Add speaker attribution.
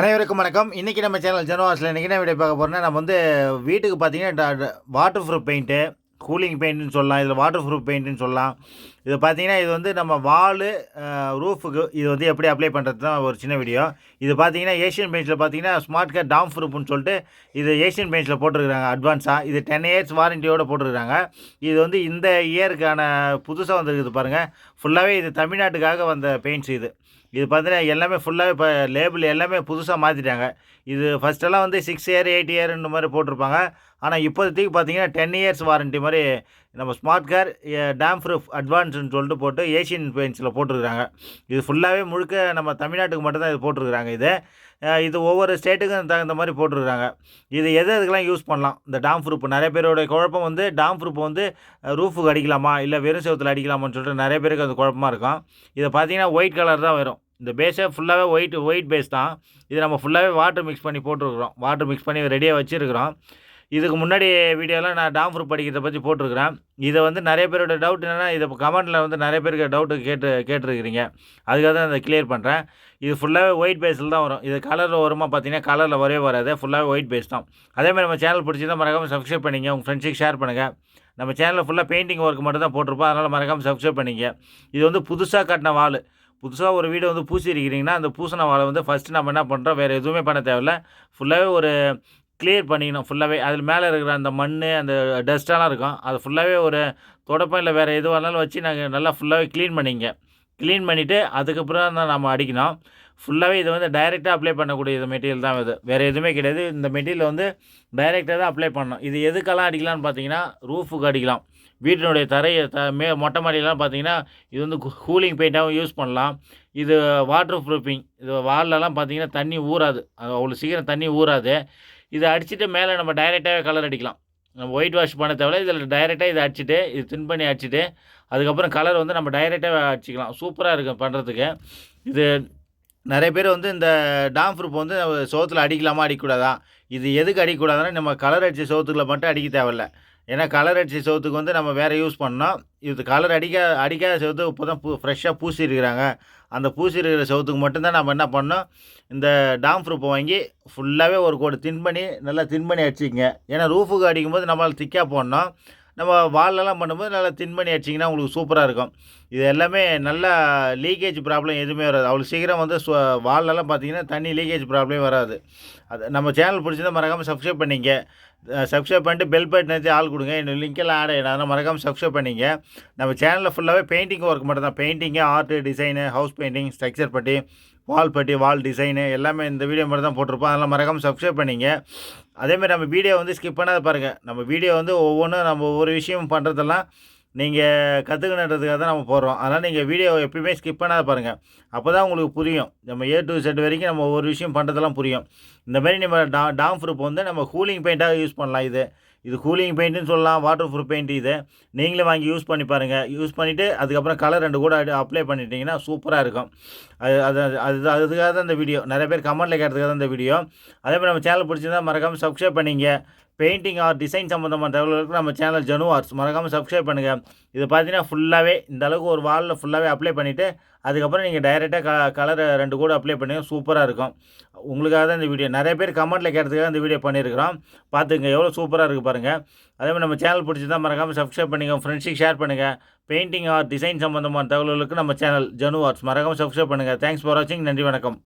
Speaker 1: அனைவருக்கும் வணக்கம். இன்றைக்கி நம்ம சேனல் ஜனவாஸில் இன்றைக்கி என்ன வீடியோ பார்க்க போகிறோன்னா நம்ம வந்து வீட்டுக்கு பார்த்தீங்கன்னா வாட்டர் ப்ரூஃப் பெயிண்ட்டு கூலிங் பெயிண்ட்டுன்னு சொல்லலாம். இதில் வாட்டர் ப்ரூஃப் பெயிண்ட்டுன்னு சொல்லலாம். இது பார்த்தீங்கன்னா இது வந்து நம்ம வாலு ரூஃபுக்கு இது வந்து எப்படி அப்ளை பண்ணுறது தான் ஒரு சின்ன வீடியோ. இது பார்த்தீங்கன்னா ஏஷியன் பெயிண்ட்ஸில் பார்த்தீங்கன்னா ஸ்மார்ட் கார்ட் டாம் ப்ரூஃப்னு சொல்லிட்டு இது ஏஷியன் பெயிண்ட்ஸில் போட்டிருக்கிறாங்க அட்வான்ஸாக இது டென் இயர்ஸ் வாரண்டியோடு போட்டிருக்கிறாங்க. இது வந்து இந்த இயருக்கான புதுசாக வந்திருக்குது பாருங்கள் ஃபுல்லாகவே இது தமிழ்நாட்டுக்காக வந்த பெயிண்ட்ஸ் இது. இது பார்த்தீங்கன்னா எல்லாமே ஃபுல்லாகவே இப்போ லேபிள் எல்லாமே புதுசாக மாற்றிட்டாங்க இது ஃபஸ்ட்டெல்லாம் வந்து சிக்ஸ் இயர் எயிட் இயர்ன்ற மாதிரி போட்டிருப்பாங்க. ஆனால் இப்போதைக்கு பார்த்தீங்கன்னா டென் இயர்ஸ் வாரண்ட்டி மாதிரி நம்ம ஸ்மார்ட் கார் டேம் ப்ரூஃப் அட்வான்ஸ்னு சொல்லிட்டு போட்டு ஏஷியன் பெயிண்ட்ஸில் போட்டிருக்கிறாங்க. இது ஃபுல்லாகவே முழுக்க நம்ம தமிழ்நாட்டுக்கு மட்டும்தான் இது போட்டிருக்கிறாங்க இது. இது ஒவ்வொரு ஸ்டேட்டுக்கும் தகுந்த மாதிரி போட்டிருக்காங்க இது எது எதுக்கெல்லாம் யூஸ் பண்ணலாம்? இந்த டாம் ப்ரூஃப் நிறைய பேரோட குழப்பம் வந்து டாம் ப்ரூஃப் வந்து ரூஃபுக்கு அடிக்கலாமா? இல்லை வெறும் செவத்தில் அடிக்கலாமான்னு சொல்லிட்டு நிறைய பேருக்கு அது குழப்பமாக இருக்கும். இதை பார்த்தீங்கன்னா ஒயிட் கலர் தான் வரும். இந்த பேஸே ஃபுல்லாகவே ஒயிட் ஒயிட் பேஸ் தான். இது நம்ம ஃபுல்லாகவே வாட்டர் மிக்ஸ் பண்ணி போட்டிருக்கிறோம். வாட்டர் மிக்ஸ் பண்ணி ரெடியாக வச்சுருக்கிறோம். இதுக்கு முன்னாடி வீடியோலாம் நான் டாம் ப்ரூஃப் படிக்கிறத பற்றி போட்டிருக்கிறேன். இதை வந்து நிறைய பேரோட டவுட் என்னென்னா இதை கமெண்ட்டில் வந்து நிறைய பேருக்கு டவுட்டு கேட்டு கேட்டிருக்கிறீங்க. அதுக்காக தான் அதை கிளியர் பண்ணுறேன் இது ஃபுல்லாகவே ஒயிட் பேஸில் தான் வரும். இது கலரில் வருமா பார்த்தீங்கன்னா கலரில் வரவே வராது. ஃபுல்லாகவே ஒயிட் பேஸ் தான். அதேமாதிரி நம்ம சேனல் பிடிச்சிருந்தா மறக்காமல் சப்ஸ்கிரைப் பண்ணிங்க. உங்கள் ஃப்ரெண்ட்ஸுக்கு ஷேர் பண்ணுங்கள் நம்ம சேனலில் ஃபுல்லாக பெயிண்டிங் ஒர்க் மட்டும் தான் போட்டிருப்போம். அதனால் மறக்காமல் சப்ஸ்கிரைப் பண்ணிங்க. இது வந்து புதுசாக கட்டின வால் புதுசாக ஒரு வீடு வந்து பூசி இருக்கிறீங்கன்னா அந்த பூசின வாழை வந்து ஃபஸ்ட்டு நம்ம என்ன பண்ணுறோம் வேறு எதுவுமே பண்ண தேவையில்ல. ஃபுல்லாகவே ஒரு கிளியர் பண்ணிக்கணும் ஃபுல்லாகவே அதில் மேலே இருக்கிற அந்த மண் அந்த டஸ்ட்டெல்லாம் இருக்கும். அது ஃபுல்லாகவே ஒரு தொடப்பம் இல்லை வேறு எதுவாக இருந்தாலும் வச்சு நாங்கள் நல்லா ஃபுல்லாகவே க்ளீன் பண்ணிங்க. க்ளீன் பண்ணிவிட்டு அதுக்கப்புறம் தான் நம்ம அடிக்கணும். ஃபுல்லாகவே இது வந்து டைரெக்டாக அப்ளை பண்ணக்கூடிய இது மெட்டீரியல் தான் இது. வேறு எதுவுமே கிடையாது. இந்த மெட்டீரியல் வந்து டைரெக்டாக தான் அப்ளை பண்ணணும். இது எதுக்கெல்லாம் அடிக்கலாம்னு பார்த்தீங்கன்னா ரூஃபுக்கு அடிக்கலாம். வீட்டினுடைய தரையை த மே மொட்டை மாடியெல்லாம் பார்த்தீங்கன்னா இது வந்து கூலிங் பெயிண்ட்டாகவும் யூஸ் பண்ணலாம். இது வாட்டர் ப்ரூஃபிங் இது வால்லலாம் பார்த்தீங்கன்னா தண்ணி ஊறாது. அவ்வளோ சீக்கிரம் தண்ணி ஊறாது. இதை அடிச்சுட்டு மேலே நம்ம டைரெக்டாகவே கலர் அடிக்கலாம். நம்ம ஒயிட் வாஷ் பண்ண தேவையில்ல இதில் டைரெக்டாக இதை அடிச்சுட்டு இது தின் பண்ணி அடிச்சுட்டு அதுக்கப்புறம் கலர் வந்து நம்ம டைரெக்டாக அடிச்சிக்கலாம். சூப்பராக இருக்கும் பண்ணுறதுக்கு இது நிறைய பேர் வந்து இந்த டாம் ப்ரூப் வந்து சோத்தில் அடிக்கலாமா அடிக்கக்கூடாதா? இது எதுக்கு அடிக்கக்கூடாதுன்னா நம்ம கலர் அடித்த சோத்துக்களை மட்டும் அடிக்க தேவையில்ல. ஏன்னா கலர் அடித்த சோத்துக்கு வந்து நம்ம வேறு யூஸ் பண்ணோம் இது கலர் அடிக்க அடிக்காத சோத்து இப்போ தான் பூ ஃப்ரெஷ்ஷாக பூசி இருக்கிறாங்க அந்த பூசி இருக்கிற சோத்துக்கு மட்டும்தான் நம்ம என்ன பண்ணோம் இந்த டாம் ப்ரூஃபை வாங்கி ஃபுல்லாகவே ஒரு கோடு தின் பண்ணி நல்லா தின் பண்ணி அடிச்சிக்கங்க. ஏன்னா ரூஃபுக்கு அடிக்கும்போது நம்மளால் திக்காக போடணும். நம்ம வால்லலாம் பண்ணும்போது நல்லா தின் பண்ணி அடிச்சிங்கன்னா உங்களுக்கு சூப்பராக இருக்கும். இது எல்லாமே நல்லா லீக்கேஜ் ப்ராப்ளம் எதுவுமே வராது. அவ்வளோ சீக்கிரம் வந்து வால்லலாம் பார்த்தீங்கன்னா தண்ணி லீக்கேஜ் ப்ராப்ளம் வராது. அது நம்ம சேனல் பிடிச்சிருந்தால் மறக்காமல் சப்ஸ்கிரைப் பண்ணிங்க. சப்ஸ்கிரைப் பண்ணிட்டு பெல் பட்டன் நிறுத்தி ஆள் கொடுங்க. இன்னும் லிங்க்கெல்லாம் ஆட் ஆகிடும் மறக்காமல் சப்ஸ்கிரைப் பண்ணிங்க. நம்ம சேனலில் ஃபுல்லாகவே பெயிண்டிங் ஒர்க் மட்டும் தான் painting art design house painting structure putty wall putty வால் டிசைனு எல்லாமே இந்த வீடியோ மாதிரி தான் போட்டிருப்போம். அதெல்லாம் மறக்காமல் சப்ஸ்கிரைப் பண்ணிங்க. அதேமாதிரி நம்ம வீடியோ வந்து ஸ்கிப் பண்ணாத பாருங்கள் நம்ம வீடியோ வந்து ஒவ்வொன்றும் நம்ம ஒவ்வொரு விஷயம் பண்ணுறதெல்லாம் நீங்கள் கற்றுக்கணுன்றதுக்காக தான் நம்ம போடுறோம். அதனால் நீங்கள் வீடியோ எப்பயுமே ஸ்கிப் பண்ணாத பாருங்கள் அப்போ தான் உங்களுக்கு புரியும். நம்ம ஏ டு செட் வரைக்கும் நம்ம ஒவ்வொரு விஷயம் பண்ணுறதெல்லாம் புரியும். இந்த மாதிரி நம்ம டா டாம் ப்ரூப் வந்து நம்ம கூலிங் பெயிண்ட்டாக யூஸ் பண்ணலாம் இது. இது கூலிங் பெயிண்ட்டுன்னு சொல்லலாம் வாட்டர் ப்ரூஃப் பெயிண்ட் இது. நீங்களே வாங்கி யூஸ் பண்ணி பாருங்கள் யூஸ் பண்ணிவிட்டு அதுக்கப்புறம் கலர் ரெண்டு கூட அப்ளை பண்ணிட்டீங்கன்னா சூப்பராக இருக்கும். அது அது அது அதுக்காக தான் இந்த வீடியோ நிறைய பேர் கமெண்ட்டில் கேட்டதுக்காக தான் இந்த வீடியோ அதே மாதிரி நம்ம சேனல் பிடிச்சிருந்தால் மறக்காமல் சப்ஸ்கிரைப் பண்ணிங்க. பெயிண்டிங் ஆர் டிசைன் சம்மந்தமான தகவல்களுக்கு நம்ம சேனல் ஜனு ஆர்ட்ஸ் மறக்காமல் சப்ஸ்கிரைப் பண்ணுங்கள் இது பார்த்தீங்கன்னா ஃபுல்லாகவே இந்த அளவுக்கு ஒரு வாலில் ஃபுல்லாகவே அப்ளை பண்ணிவிட்டு அதுக்கப்புறம் நீங்கள் டைரெக்டாக க கலரை ரெண்டு கூட அப்ளை பண்ணுங்கள் சூப்பராக இருக்கும். உங்களுக்காக தான் இந்த வீடியோ நிறைய பேர் கமெண்ட்டில் கேட்டதுக்காக இந்த வீடியோ பண்ணியிருக்கிறோம். பார்த்துங்க எவ்வளோ சூப்பராக இருக்குது பாருங்கள் அதேமாதிரி நம்ம சேனல் பிடிச்சிருந்தால் மறக்காமல் சப்ஸ்கிரைப் பண்ணுங்கள் ஃப்ரெண்ட்ஸுக்கு ஷேர் பண்ணுங்கள் பெயிண்டிங் ஆர் டிசைன் சம்மந்தமான தகவல்களுக்கு நம்ம சேனல் ஜனு ஆர்ட்ஸ் மறக்காமல் சப்ஸ்கிரைப் பண்ணுங்கள் தேங்க்ஸ் ஃபார் வாட்சிங் நன்றி வணக்கம்.